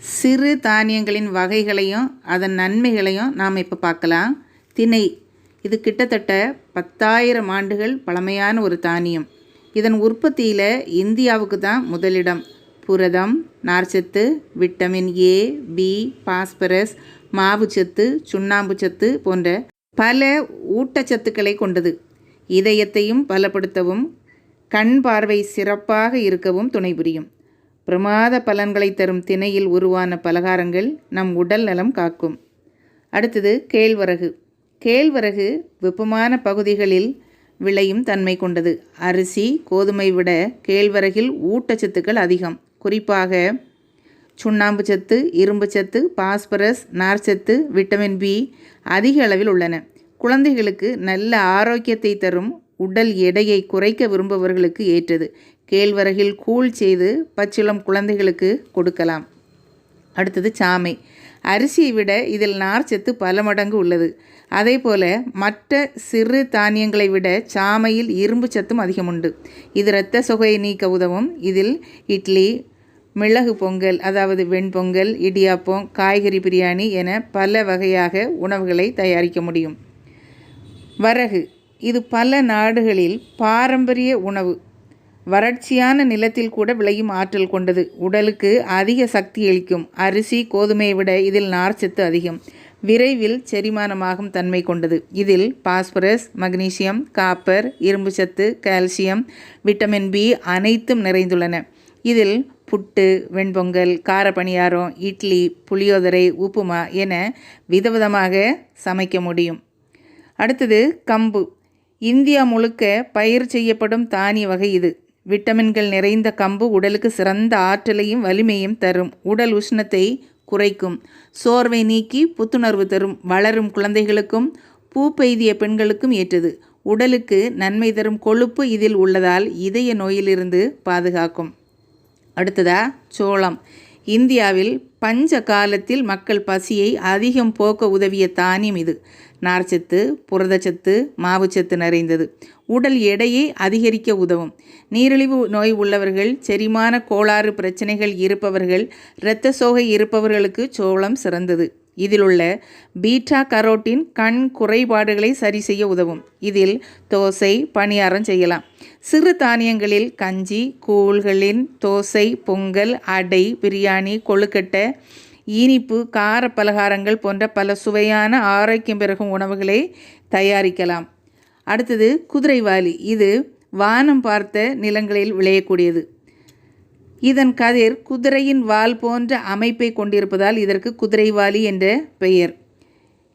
சிறு தானியங்களின் வகைகளையும் அதன் நன்மைகளையும் நாம் இப்போ பார்க்கலாம். திணை. இது கிட்டத்தட்ட பத்தாயிரம் ஆண்டுகள் பழமையான ஒரு தானியம். இதன் உற்பத்தியில் இந்தியாவுக்கு தான் முதலிடம். புரதம் நார்ச்சத்து விட்டமின் ஏ பி பாஸ்பரஸ் மாவுச்சத்து சுண்ணாம்புச்சத்து போன்ற பல ஊட்டச்சத்துக்களை கொண்டது. இதயத்தையும் பலப்படுத்தவும் கண் பார்வை சிறப்பாக இருக்கவும் துணை புரியும் பிரமாத பலன்களை தரும் திணையில் உருவான பலகாரங்கள் நம் உடல் நலம் காக்கும். அடுத்தது கேழ்வரகு. கேழ்வரகு வெப்பமான பகுதிகளில் விளையும் தன்மை கொண்டது. அரிசி கோதுமை விட கேழ்வரகில் ஊட்டச்சத்துக்கள் அதிகம். குறிப்பாக சுண்ணாம்பு சத்து இரும்பு சத்து பாஸ்பரஸ் நார்ச்சத்து விட்டமின் பி அதிக அளவில் உள்ளன. குழந்தைகளுக்கு நல்ல ஆரோக்கியத்தை தரும் உடல் எடையை குறைக்க விரும்பவர்களுக்கு ஏற்றது. கேழ்வரகில் கூழ் செய்து பச்சிளம் குழந்தைகளுக்கு கொடுக்கலாம். அடுத்தது சாமை. அரிசியை விட இதில் நார்ச்சத்து பல மடங்கு உள்ளது. அதே போல மற்ற சிறு தானியங்களை விட சாமையில் இரும்பு சத்தும் அதிகம் உண்டு இது இரத்த சொகையை நீக்க உதவும். இதில் இட்லி மிளகு பொங்கல் அதாவது வெண்பொங்கல் இடியாப்பம் காய்கறி பிரியாணி என பல வகையாக உணவுகளை தயாரிக்க முடியும். வரகு. இது பல நாடுகளில் பாரம்பரிய உணவு. வறட்சியான நிலத்தில் கூட விளையும் ஆற்றல் கொண்டது. உடலுக்கு அதிக சக்தி அளிக்கும். அரிசி கோதுமையை விட இதில் நார்ச்சத்து அதிகம். விரைவில் செரிமானமாகும் தன்மை கொண்டது. இதில் பாஸ்பரஸ் மக்னீசியம் காப்பர் இரும்புச்சத்து கால்சியம் விட்டமின் பி அனைத்தும் நிறைந்துள்ளன. இதில் புட்டு வெண்பொங்கல் கார பணியாரம் இட்லி புளியோதரை உப்புமா என விதவிதமாக சமைக்க முடியும். அடுத்தது கம்பு. இந்தியா முழுக்க பயிர் செய்யப்படும் தானிய வகை இது. விட்டமின்கள் நிறைந்த கம்பு உடலுக்கு சிறந்த ஆற்றலையும் வலிமையும் தரும். உடல் உஷ்ணத்தை குறைக்கும். சோர்வை நீக்கி புத்துணர்வு தரும். வளரும் குழந்தைகளுக்கும் பூ பெய்திய பெண்களுக்கும் ஏற்றது. உடலுக்கு நன்மை தரும் கொழுப்பு இதில் உள்ளதால் இதய நோயிலிருந்து பாதுகாக்கும். அடுத்ததா சோளம். இந்தியாவில் பஞ்ச காலத்தில் மக்கள் பசியை அதிகம் போக்க உதவிய தானியம் இது. நார்ச்சத்து புரதச்சத்து மாவுச்சத்து நிறைந்தது. உடல் எடையை அதிகரிக்க உதவும். நீரிழிவு நோய் உள்ளவர்கள் செரிமான கோளாறு பிரச்சனைகள் இருப்பவர்கள் இரத்த சோகை இருப்பவர்களுக்கு சோளம் சிறந்தது. இதில் உள்ள பீட்டா கரோட்டின் கண் குறைபாடுகளை சரி செய்ய உதவும். இதில் தோசை பணியாரம் செய்யலாம். சிறு தானியங்களில் கஞ்சி கூழ்களின் தோசை பொங்கல் அடை பிரியாணி கொழுக்கட்டை இனிப்பு கார பலகாரங்கள் போன்ற பல சுவையான ஆரோக்கியம் பிறகும் உணவுகளை தயாரிக்கலாம். அடுத்தது குதிரைவாலி. இது வானம் பார்த்த நிலங்களில் விளையக்கூடியது. இதன் கதிர் குதிரையின் வால் போன்ற அமைப்பை கொண்டிருப்பதால் இதற்கு குதிரைவாலி என்ற பெயர்.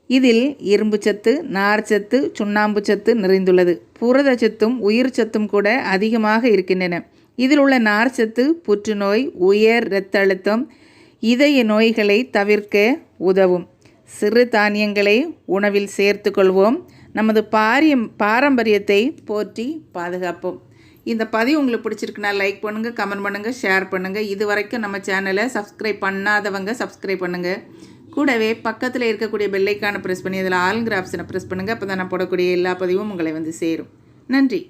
இதில் இரும்புச்சத்து நார்ச்சத்து சுண்ணாம்புச்சத்து நிறைந்துள்ளது. புரதச்சத்தும் உயிர் சத்தும் கூட அதிகமாக இருக்கின்றன. இதில் உள்ள நார்ச்சத்து புற்றுநோய் உயர் இரத்த அழுத்தம் இதய நோய்களை தவிர்க்க உதவும். சிறு தானியங்களை உணவில் சேர்த்து கொள்வோம். நமது பாரியம் பாரம்பரியத்தை போற்றி பாதுகாப்போம். இந்த பதிவு உங்களுக்கு பிடிச்சிருக்குன்னா லைக் பண்ணுங்கள் கமெண்ட் பண்ணுங்கள் ஷேர் பண்ணுங்கள் இது வரைக்கும் நம்ம சேனலை சப்ஸ்கிரைப் பண்ணாதவங்க சப்ஸ்கிரைப் பண்ணுங்கள் கூடவே பக்கத்தில் இருக்கக்கூடிய பெல்லைக்கான ப்ரெஸ் பண்ணி அதில் ஆளுங்கிற ஆப்ஷனை ப்ரெஸ் பண்ணுங்கள் அப்போ தான் நான் போடக்கூடிய எல்லா பதிவும் உங்களை வந்து சேரும். நன்றி.